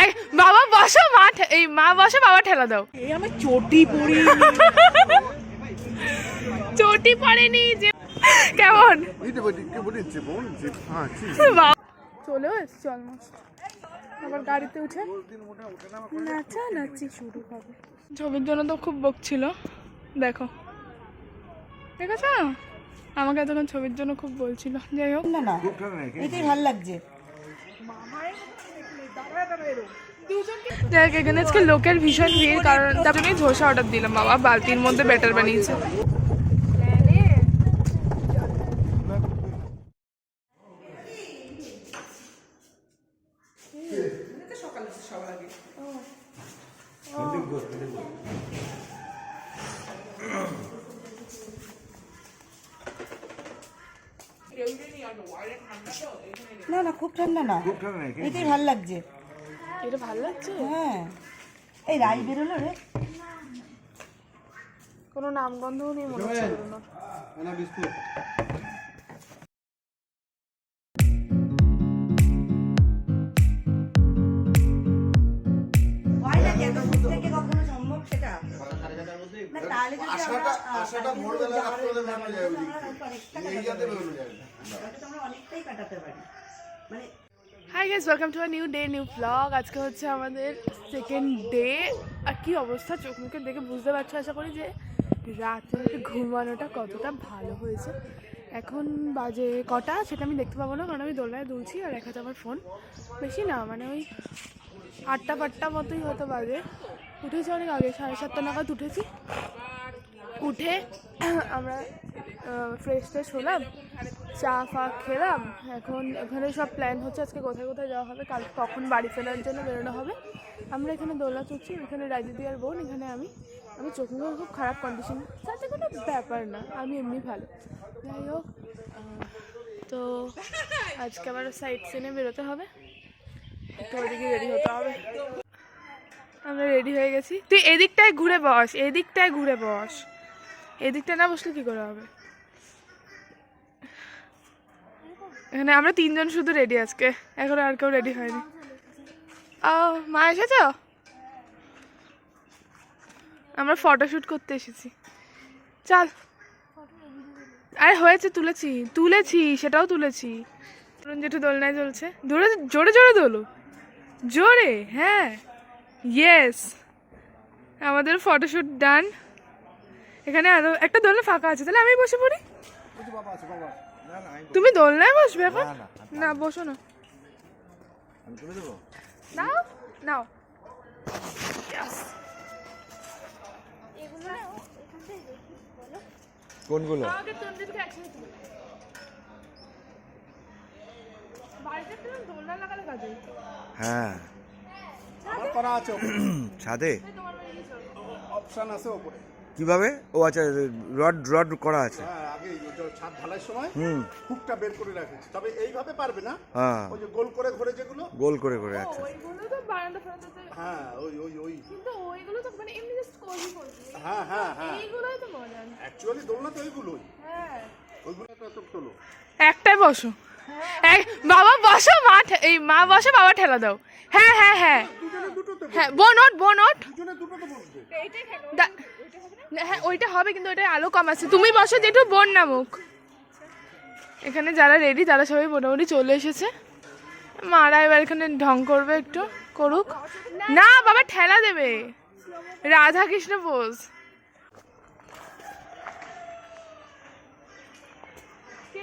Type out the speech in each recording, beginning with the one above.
এই, বাবা বসো মা ঠে- এই মা বসো বাবা ঠেলা দাও। এই আমার চটি পড়ি চটি পড়েনি যে কেমন? এসছি অলমোস্ট আবার গাড়িতে উঠে নাচা নাচি শুরু হবে। ছবির জন্য তো খুব বকছিল দেখো। ঠিক আছে আমাকে এতক্ষণ ছবির জন্য খুব বলছিল। যাই হোক। না না এটাই ভালো লাগছে। যাই হোক, এখানে আজকে লোকের ভীষণ ভিড় কারণ তার জন্যই ধোসা অর্ডার দিলাম বাবা। বালতির মধ্যে ব্যাটার বানিয়েছে। না না খুব ঠান্ডা না। এটাই ভালো লাগছে। এটা ভালো লাগছে? হ্যাঁ। এই রাই বেরোলো রে। কোনো নাম গন্ধও নেই মনে হচ্ছে হয় না আমরা অনেকটাই কাটাতে পারি। মানে hi guys welcome to a new day new vlog আজকে হচ্ছে আমাদের সেকেন্ড ডে আর কি অবস্থা? চোখ মুখে দেখে বুঝতে পারছ আশা করি যে রাতে ঘুমানোটা কতটা ভালো হয়েছে। এখন বাজে কটা? সেটা আমি দেখতে পাবো না, কারণ আমি দোলনায় দুলছি আর এক হাতে আমার ফোন বেশি না মানে ওই আটটা পাটটা মতোই হয়তো বাজে। উঠেছি অনেক আগে, সাড়ে সাতটা নাগাদ উঠেছি। উঠে আমরা ফ্রেশ ট্রেশ হলাম। চা ফা খেলাম। এখন এখানে সব প্ল্যান হচ্ছে আজকে কোথায় কোথায় যাওয়া হবে, কাল কখন বাড়ি ফেরার জন্য বেরোনো হবে। আমরা এখানে দোলা চড়ছি, এখানে রাজদিদি আর বোন, এখানে আমি। আমি চোখ মুখে খুব খারাপ কন্ডিশন তাতে কোনো ব্যাপার না, আমি এমনি ভালো। যাই হোক তো আজকে আবার সাইড সিনে বেরোতে হবে। একটু ওদিকে রেডি হতে হবে। আমরা রেডি হয়ে গেছি। তুই এদিকটায় ঘুরে বস, এদিকটায় ঘুরে বস। এদিকটা না বসলে কী করে হবে? এখানে আমরা তিনজন শুধু রেডি আজকে। এখন আর কেউ রেডি হয়নি। ও, মা এসেছ? আমরা ফটোশ্যুট করতে এসেছি। চল। আরে, হয়েছে, তুলেছি। তুলেছি, সেটাও তুলেছি। তরুণ জেঠু দোলনায় চলছে জোরে জোরে জোরে দোলো। জোরে হ্যাঁ। ইয়েস আমাদের ফটোশ্যুট ডান এখানে আরও একটা দোলনা ফাঁকা আছে। তাহলে আমি বসে পড়ি? বাবা তুমি দোলনায় বসবে এখন? না, বসো না। আমি তুলে দেবো? নাও নাও। কোনগুলো? হ্যাঁ। করা আছে ছাদে। অপশন আছে ওপরে। কীভাবে? ও আচ্ছা রড রড করা আছে। হ্যাঁ আগে ছাদ ঢালাইয়ের সময় হুকটা বের করে রাখেছি। তবে এইভাবে পারবে না? হ্যাঁ। ওই যে গোল করে ঘোরে যেগুলো? গোল করে করে আচ্ছা ওইগুলো তো বারান্দা ফারান্দাতে হ্যাঁ ওই ওই ওই। কিন্তু ওইগুলো তো মানে এমনি জাস্ট কোজি কোজি হ্যাঁ হ্যাঁ হ্যাঁ। এইগুলোই তো মজা অ্যাকচুয়ালি দোলনা তো ওইগুলোই হ্যাঁ। ওইগুলো তো তোলো। একটাই বসো। বাবা বসো, মা এই মা বসো, বাবা ঠেলা দাও। হ্যাঁ হ্যাঁ হ্যাঁ। হ্যাঁ বোনট বোনট হ্যাঁ ওইটা হবে, কিন্তু ওইটা আলো কম আছে। তুমি বসো যেটু বোন নামুক। এখানে যারা রেডি তারা সবাই মোটামুটি চলে এসেছে। মারা এবার এখানে ঢং করবে একটু, করুক। না, বাবা ঠেলা দেবে। রাধা কৃষ্ণ বোস কে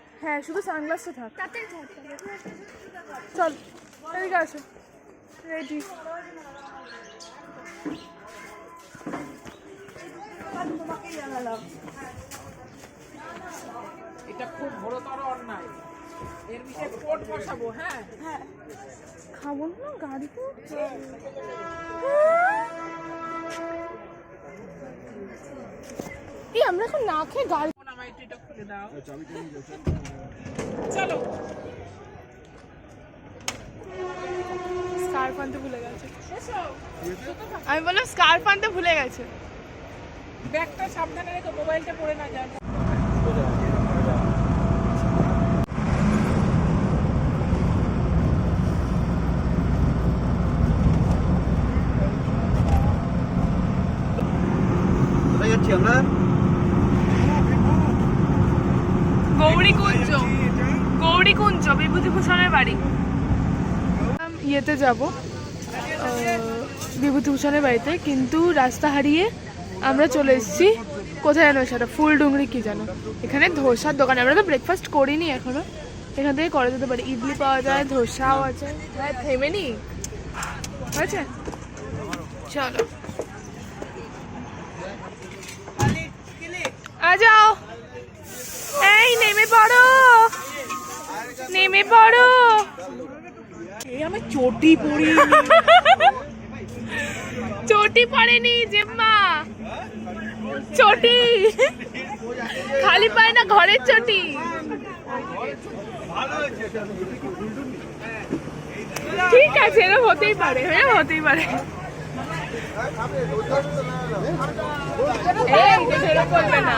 হ্যাঁ শুধু সানগ্লাসটা থাক। চল এদিকে আসো। রেডি এটা খুব ঘোরতর অন্যায়। এর বিষয়ে কোর্ট বসাবো হ্যাঁ? খাব না গাড়িতে আমরা এখন না খেয়ে গাল এটা খুলে দাও। চলো। স্কার্ফ আনতে ভুলে গেছে। আমি বললাম স্কার্ফ আনতে ভুলে গেছে। ব্যাগটা সাবধানে রেখে মোবাইলটা পড়ে না যায় গৌরীকুঞ্জ গৌরীকুঞ্জ বিভূতিভূষণের বাড়ি আম, ইয়েতে যাব। বিভূতিভূষণের বাড়িতে। কিন্তু রাস্তা হারিয়ে আমরা চলে এসেছি। কোথায় জানো সেটা? ফুল ডুংরি কী জানো? এখানে ধোসার দোকান। আমরা তো ব্রেকফাস্ট করিনি এখনও। এখান থেকে করা যেতে পারে। ইডলি পাওয়া যায়, ধোসাও আছে। হ্যাঁ থেমে নি। হয়েছে? চলো। আ যাও। এই, নেমে পড়ো। নেমে পড়ো। আমি চটি পরি চটি পড়েনি জেম্মা। চটি। খালি পায় না ঘরের চটি। ঠিক আছে এরকম হতেই পারে হ্যাঁ হতেই পারে। এই, এরকম করবে না।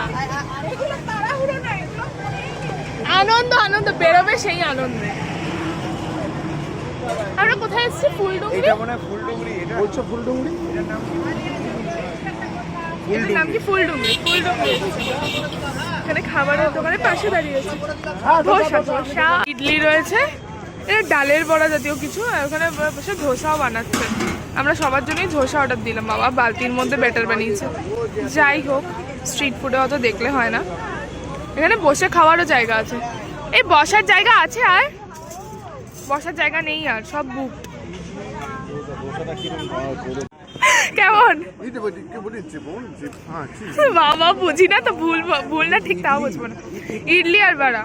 আনন্দ আনন্দ বেরোবে সেই আনন্দে। আমরা কোথায় এসেছি? ফুলডুঙ্গি বলছো ফুলডুঙ্গি এটার নাম কি? ফুলডুঙ্গি ফুলডুঙ্গি এখানে খাবারের দোকানের পাশে দাঁড়িয়েছে ধোসা ধোসা ইডলি রয়েছে। এটা ডালের বড়া জাতীয় কিছু আর ওখানে ধোসাও বানাচ্ছে। আমরা সবার জন্যই ধোসা অর্ডার দিলাম বাবা। বালতির মধ্যে ব্যাটার বানিয়েছে। যাই হোক স্ট্রিট ফুডে অত দেখলে হয় না। এখানে বসে খাওয়ারও জায়গা আছে। এই বসার জায়গা আছে আর? বসার জায়গা নেই আর সব বুক কেমন? হ্যাঁ বাবা বুঝি না তো ভুল ভুল না ঠিক তাও বুঝব না। ইডলি আর বাড়া।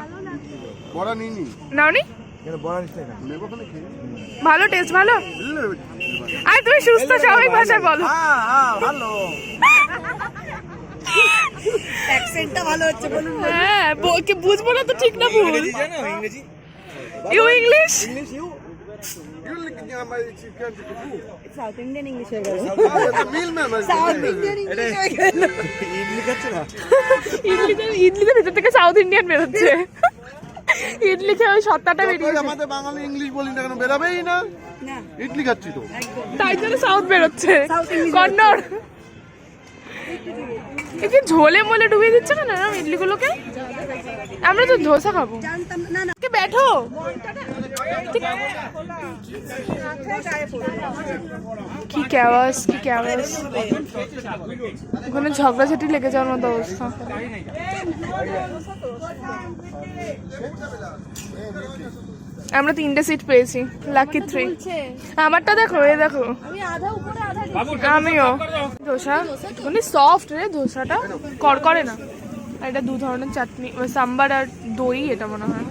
বড়া নিই নি। নাওনি নেব ভালো টেস্ট ভালো? আর তুমি সুস্থ স্বাভাবিক ভাষায় বলো। অ্যাকসেন্টটা ভালো হচ্ছে বলুন হ্যাঁ বুঝব না তো ঠিক না ভুল। You English South Indian English হয়ে গেল। সাউথ ইন্ডিয়ান ইংলিশ হয়ে গেল। ইডলিতে ভেতর থেকে সাউথ ইন্ডিয়ান বেরোচ্ছে। ইডলি খেয়ে ওই সত্তাটা বেরিয়েছে আমাদের বাঙালি ইংলিশ বলি না কেন? বেরাবেই না। না। ইডলি খাচ্ছি তো। তাই জন্য সাউথ বেরোচ্ছে। South কন্নড়। যে ঝোলে মোলে ডুবিয়ে দিচ্ছে না না ইডলিগুলোকে? আমরা তো ধোসা খাব। কে बैठो কি ক্যাওয়াস কি ক্যাওয়াস ওখানে ঝগড়াঝাটি লেগে যাওয়ার মতো অবস্থা। আমরা তিনটে সিট পেয়েছি। লাকি থ্রি আমারটা দেখো এ দেখো। আমিও। ধোসা মানে সফট রে ধোসাটা কড়কড়ে না। আর এটা দু ধরনের চাটনি। সাম্বার আর দই এটা মনে হয়।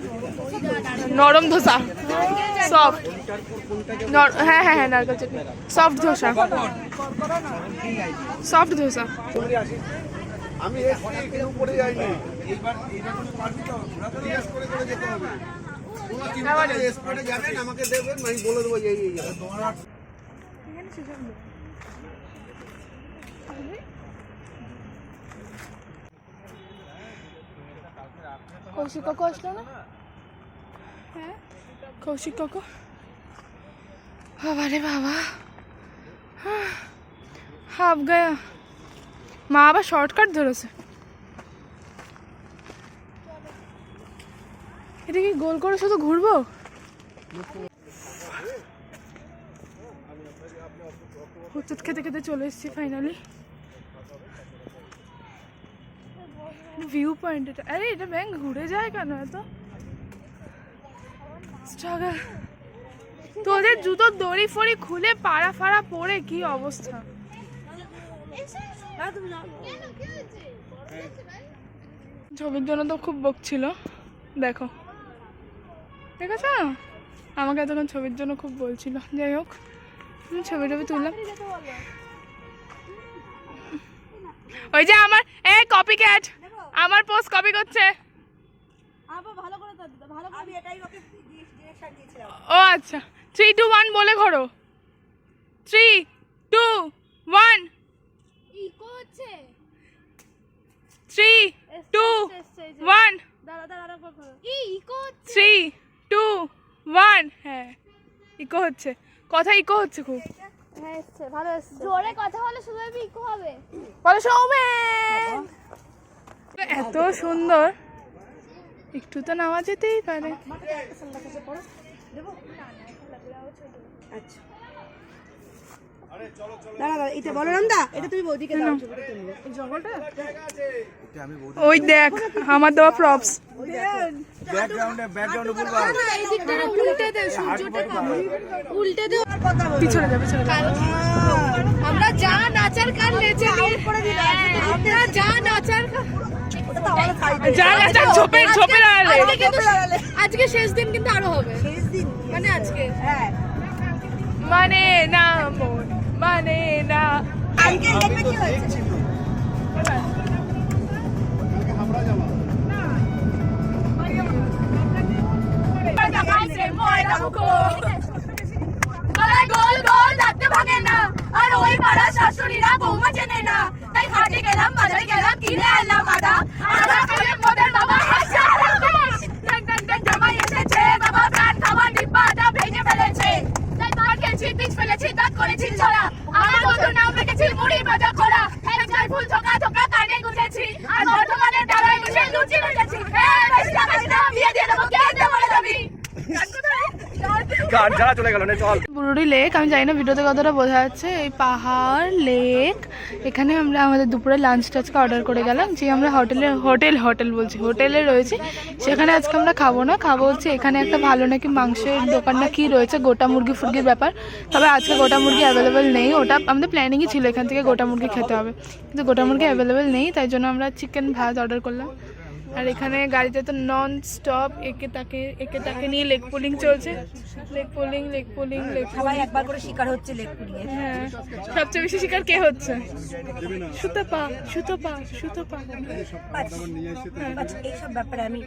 নরম ধোসা সফট হ্যাঁ হ্যাঁ হ্যাঁ নারকেল চাটনি। সফট ধোসা সফট ধোসা আমি পড়ে যাইনি এইবার পারবি তো করে করে যেতে হবে। যাবেন আমাকে দেবেন আমি বলে দেবো। তোমার কৌশিক কাকু আসলো না? হ্যাঁ? কৌশিক কাকু? বাবা। রে বাবা হাফ গায়া। মা আবার শর্টকাট ধরেছে। এটা কি গোল করে শুধু ঘুরবো? হুচুট খেতে খেতে চলে এসেছি ফাইনালি ভিউ পয়েন্ট এটা। আরে এটা ব্যাংক ঘুরে যায় কেন এত? স্ট্রাগল তোদের জুতোর দড়ি ফড়ি খুলে পাড়া ফাড়া পরে কি অবস্থা? ছবির জন্য তো খুব বকছিল। দেখো। দেখেছ? আমাকে এতক্ষণ ছবির জন্য খুব বলছিল। যাই হোক আমি ছবি টবি তুললাম। ওই যে আমার এ এই কপি ক্যাট আমার পোস্ট কপি করছে। আমি এটাই ওকে ডিরেকশন দিয়েছিলাম। ও আচ্ছা। থ্রি টু ওয়ান বলে ঘোরো। থ্রি টু ওয়ান ইকো হচ্ছে। থ্রি টু ওয়ান দাঁড়া দাঁড়া আরেকবার করো ইকো থ্রি টু ওয়ান হ্যাঁ ইকো হচ্ছে। কথা ইকো হচ্ছে খুব। হ্যাঁ ভালো জোরে কথা বলে শুধু ইকো হবে। বলো সৌমেন। এত সুন্দর। একটু তো নামা যেতেই পারে। আচ্ছা। ওই দেখ আমার দেওয়া প্রপস ব্যাকগ্রাউন্ডে ব্যাকগ্রাউন্ডে বলবা এই দিকটা না উল্টে দে সূর্যটা উল্টে দে। পিছনে যাবে আমরা যা নাচার কার নেচে নিয়ে আমরা যা নাচার আজকে শেষ দিন কিন্তু আরও হবে। শেষ দিন। মানে আজকে। হ্যাঁ। মানে না মন। মানে না। আজকে দেখবে কি হয়েছে? গোল গোল লাগতে ভাগে না। আর ওই পাড়া শাশুড়িরা বৌমা চেনে না। তাই হাটে গেলাম বাজারে গেলাম কিনে আনলাম আদা করে মোদের বাবা হাসা দেখ দেখ দেখ জামাই এসেছে বাবা প্রাণ খাবার ডিব্বা আদা ভেঙে ফেলেছে তাই তার খেয়েছি পিচ ছড়া আমার মতো নাম রেখেছি মুড়ি বাজার খোলা এক ফুল থোকা থোকা কানে গুঁজেছি আর বর্তমানে ডালায় বসে লুচি রেখেছি হ্যাঁ বেশি লাগাস না বিয়ে দিয়ে দেবো কে দিয়ে মরে যাবি গান কোথায়? গান ছাড়া চলে গেল চল। বুরুডি লেক, আমি জানি না ভিডিওতে কতটা বোঝা যাচ্ছে। এই পাহাড়, লেক, এখানে আমরা আমাদের দুপুরে লাঞ্চটা আজকে অর্ডার করে গেলাম। যে আমরা হোটেলে, হোটেল হোটেল বলছি, হোটেলে রয়েছে। সেখানে আজকে আমরা খাব না। খাব হচ্ছে এখানে একটা ভালো নাকি মাংসের দোকান না কি রয়েছে, গোটা মুরগি ফুরগির ব্যাপার। তবে আজকে গোটা মুরগি অ্যাভেলেবেল নেই। ওটা আমাদের প্ল্যানিংই ছিল এখান থেকে গোটা মুরগি খেতে হবে। কিন্তু গোটা মুরগি অ্যাভেলেবেল নেই, তাই জন্য আমরা চিকেন ভাত অর্ডার করলাম। আর এখানে গাড়িতে তো নন স্টপ একে তাকে একে তাকে নিয়ে লেগ পুলিং চলছে। Leg pulling leg pulling leg সবাই একবার করে শিকার হচ্ছে লেগ পুলিং হ্যাঁ সবচেয়ে বেশি শিকার কে হচ্ছে? সুতপা সুতপা সুতপা। আচ্ছা এইসব ব্যাপারে আমি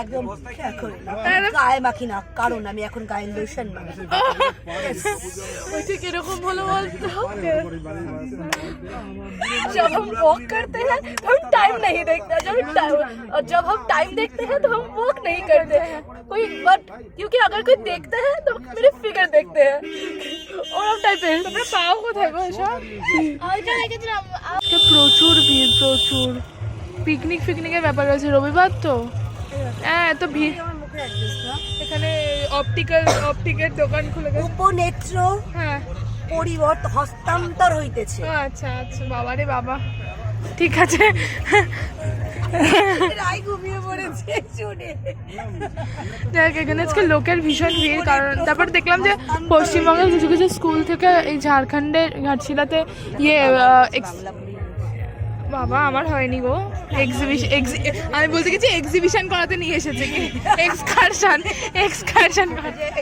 একদম খেয়াল করি না তাহলে? গায়ে মাখি না কারণ আমি এখন গায়ে লোশন মাখি ওই ঠিক এরকম হলো বলতো जब हम वॉक करते हैं तो हम टाइम नहीं देखते जब टाइम और जब हम टाइम देखते हैं तो हम वॉक नहीं करते हैं कोई बट क्योंकि अगर कोई देखते हैं तो मेरे फिगर देखते हैं ওরম টাইপের তোমরা পাও কোথায় গো এসব ওইটা রেখেছিলাম আজকে প্রচুর ভিড় প্রচুর পিকনিক ফিকনিকের ব্যাপার রয়েছে রবিবার তো হ্যাঁ তো ভিড় এখানে অপটিক্যাল অপটিকের দোকান খুলে গেছে। উপনেত্র হ্যাঁ। পরিবর্ত হস্তান্তর হইতেছে। আচ্ছা আচ্ছা বাবা রে বাবা। ঠিক আছে। রাই ঘুমিয়ে পড়েছে শুনে। দেখ এখানে আজকে লোকের ভীষণ ভিড় কারণ তারপর দেখলাম যে পশ্চিমবঙ্গের কিছু কিছু স্কুল থেকে এই ঝাড়খণ্ডের ঘাটশিলাতে ইয়ে বাবা আমার হয়নি গো। এক্সিবিশন আমি বলতে গেছি এক্সিবিশন করাতে নিয়ে এসেছে কি? এক্সকারশন এক্সকারশন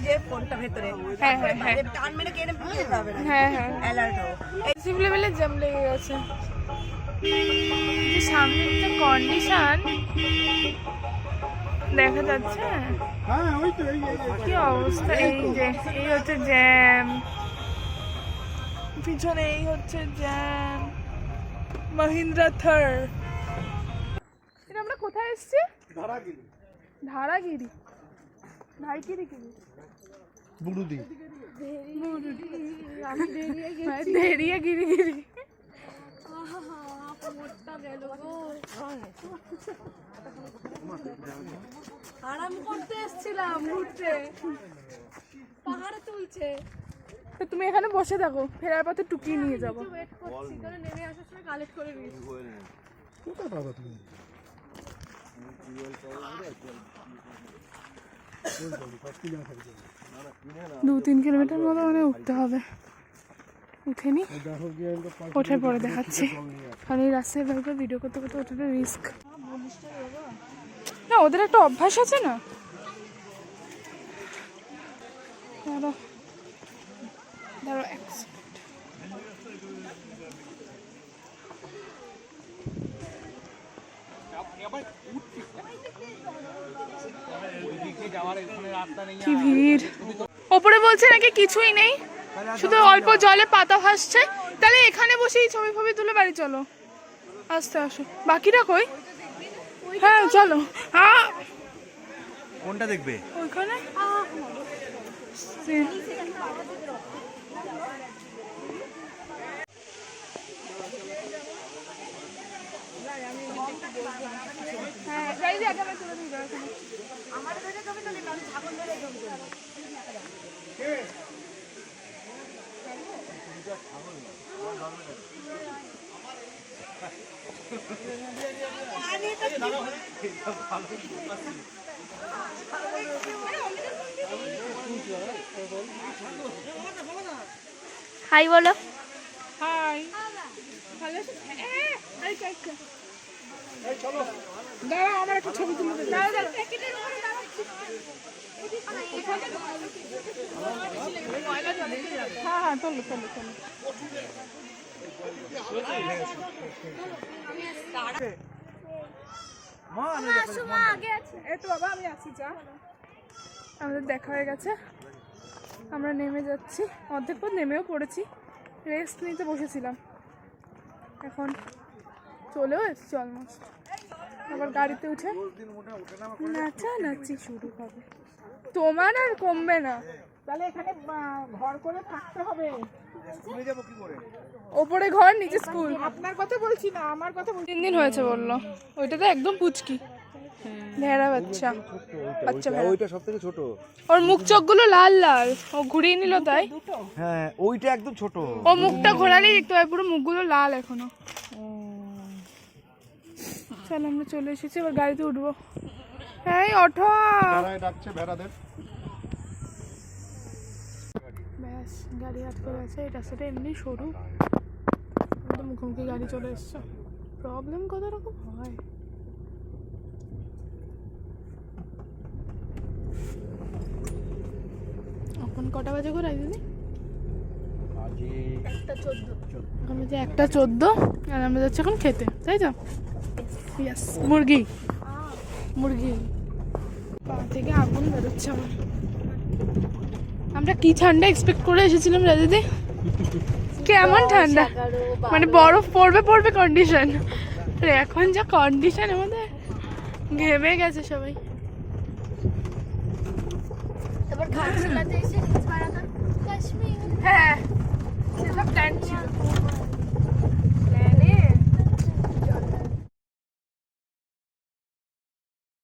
যে- ফোনটা ভেতরে। হ্যাঁ হ্যাঁ হ্যাঁ। বাইরে টান মেরে কেন দিয়ে যাবে? হ্যাঁ হ্যাঁ। অ্যালার্ট হও এসিভ লেভেলে জ্যাম লেগে গেছে। যে সামনের যে কন্ডিশন দেখা যাচ্ছে? কি অবস্থা? এই যে এই হচ্ছে জ্যাম পিছনে এই হচ্ছে জ্যাম মহিন্দ্রা থার। এটা আমরা কোথায় এসেছি? ধারাগিরি। ধাইগিরি কি বুড়ুদি। দেরিয়া গিরি গিরি আরাম করতে এসেছিলাম ঘুরতে। পাহাড়ে তুলছে। তো তুমি এখানে বসে থাকো ফেরার পথে টুকিয়ে নিয়ে যাব। ওয়েট করছি কারণ নেমে আসার সময় কালেক্ট করে নিয়েছি দু তিন কিলোমিটার মতো মানে উঠতে হবে। উঠে নি ওঠার পরে দেখাচ্ছি। কারণ এই রাস্তায় এভাবে ভিডিও করতে করতে ওঠাটা রিস্ক না ওদের একটা অভ্যাস আছে না? দাঁড়াও এক কি ভিড় ওপরে বলছে নাকি কিছুই নেই শুধু অল্প জলে পাতা ভাসছে। তাহলে এখানে বসেই ছবি ফবি তুলে বাড়ি চলো। আস্তে আসো। বাকিরা কই? হ্যাঁ চলো। হ্যাঁ কোনটা দেখবে? ওইখানে? হ্যাঁ আগে আমি তুলে দিই ওখানে হাই বলো। হাই। আছো? দাঁড়াও আমার একটা ছবি তুলে হ্যাঁ হ্যাঁ চলো চলো চলো। এই তো বাবা আমি আছি যা। আমাদের দেখা হয়ে গেছে। আমরা নেমে যাচ্ছি। অর্ধেক পথ নেমেও পড়েছি। রেস্ট নিতে বসেছিলাম। এখন চলেও এসছি অলমোস্ট আবার গাড়িতে উঠে নাচা নাচি শুরু হবে। তোমার আর কমবে না। তাহলে এখানে ঘর করে থাকতে হবে। ওপরে ঘর নিচে স্কুল। আপনার কথা বলছি না আমার কথা তিন দিন হয়েছে বলল। ওইটা তো একদম পুচকি। ভেড়া বাচ্চা। বাচ্চা ভেড়া। ওইটা সব থেকে ছোট। ওর মুখ চোখগুলো লাল লাল। ও ঘুরিয়ে নিল তাই? হ্যাঁ ওইটা একদম ছোট। ও মুখটা ঘোরালেই দেখতে পাই পুরো মুখগুলো লাল এখনও। চল আমরা চলে এসেছি এবার গাড়িতে উঠবো। এই অটো ডাকছে ভেড়াদের। ব্যাস গাড়ি হাত করে আছে এই রাস্তাটা এমনি সরু। একদম মুখোমুখি গাড়ি চলে এসছে। প্রবলেম কত রকম হয়? এখন কটা বাজে ঘোরাই দিদি এখন বাজে একটা চোদ্দ আর আমরা যাচ্ছি এখন খেতে তাই তো? ইয়াস মুরগি। মুরগি। পা থেকে আগুন বেরোচ্ছে আমার। আমরা কি ঠান্ডা এক্সপেক্ট করে এসেছিলাম রাজাদি কেমন ঠান্ডা? মানে বরফ পড়বে পড়বে কন্ডিশন এখন যা কন্ডিশন আমাদের। ঘেমে গেছে সবাই। তারপর ঘাটশিলাতে এসে রিলস বানাতাম কাশ্মীর হ্যাঁ সেটা প্ল্যান ছিল